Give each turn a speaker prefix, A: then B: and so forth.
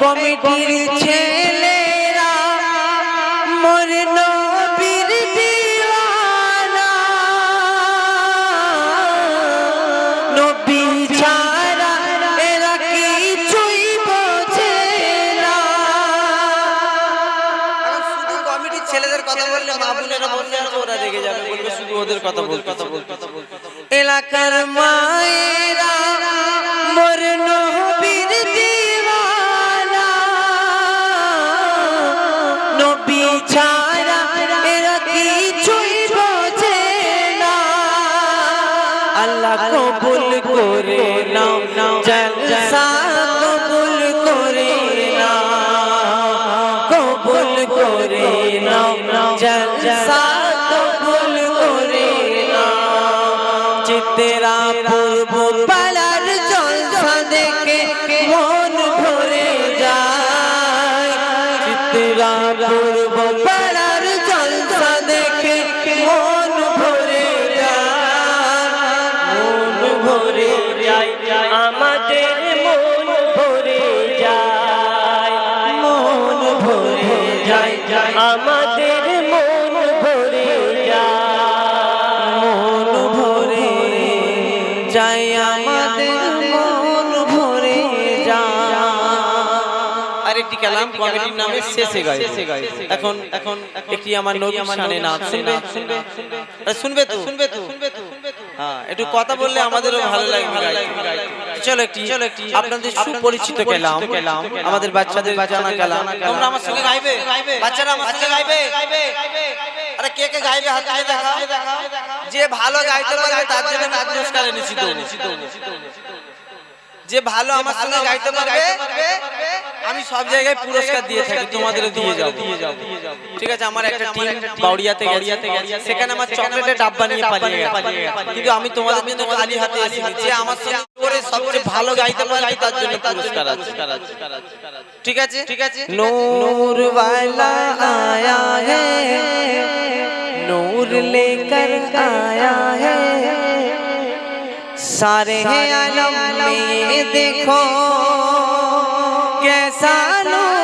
A: কমিটির ছেলেরা মোর নবীর দিওয়ানা। নবী ছাড়া এরা কিছুই বোঝে না।
B: শুধু কমিটির ছেলেদের কথা বললে মা বোনেরা ওরা রেগে যাবে বলবে শুধু ওদের কথা বল কথা বল কথা বল
A: এলাকার মায়েরা ছাড়া এরা কিছুই বোঝে না। আল্লাহ কবুল করে নাও জলসা কবুল করে নাও। কবুল করে নাও জলসা কবুল করে নাও। চিত্রা পূর্ব পালার জলসা দেখে মন চিত্রা পূর্ব পালার জলসা দেখে মন ভরে যায়, মন ভরে আমাদের মন ভরে মন ভরে আমাদের মন ভরে মন ভরে যায়, আমাদের মন
B: একটি কালাম কমিটির নামে শেষে গায় এখন এখন, একটি আমার নবী শানে নাম। শুনবে? আরে শুনবে তো? শুনবে তো শুনবে তো হ্যাঁ একটু কথা বললে আমাদেরও ভালো লাগবে। চলো একটি চলো একটি, আপনাদের সুপরিচিত কালাম, আমাদের বাচ্চাদের জানা কালাম। তোমরা আমার সঙ্গে গাইবে? বাচ্চারা আমার সঙ্গে গাইবে? আরে কে কে গাইবে? হাত তুলে দেখা। যে ভালো গাইতে পারবে তার জন্য আমি পুরস্কার এনেছি তো যে ভালো আমার সঙ্গে গাইতে পারবে আমি সব জায়গায় পুরস্কার দিয়ে থাকি তোমাদের দিয়ে যাও দিয়ে যাও ঠিক আছে আমার একটা টিম বাউড়িয়াতে গড়িয়াতে গেছে। সেখানে আমার চকলেটের ডাব্বা নিয়ে পালিয়ে গেছে। কিন্তু আমি তোমাদের জন্য খালি হাতে এসেছি। যে আমার সঙ্গে করে সবচেয়ে ভালো গাইতে পারে পারি তার জন্য পুরস্কার আছে। ঠিক আছে? ঠিক আছে
A: নূর ওয়ালা আয়া হে। নূর লেকর আয়া হে। सारे आलम में देखो कैसा नूर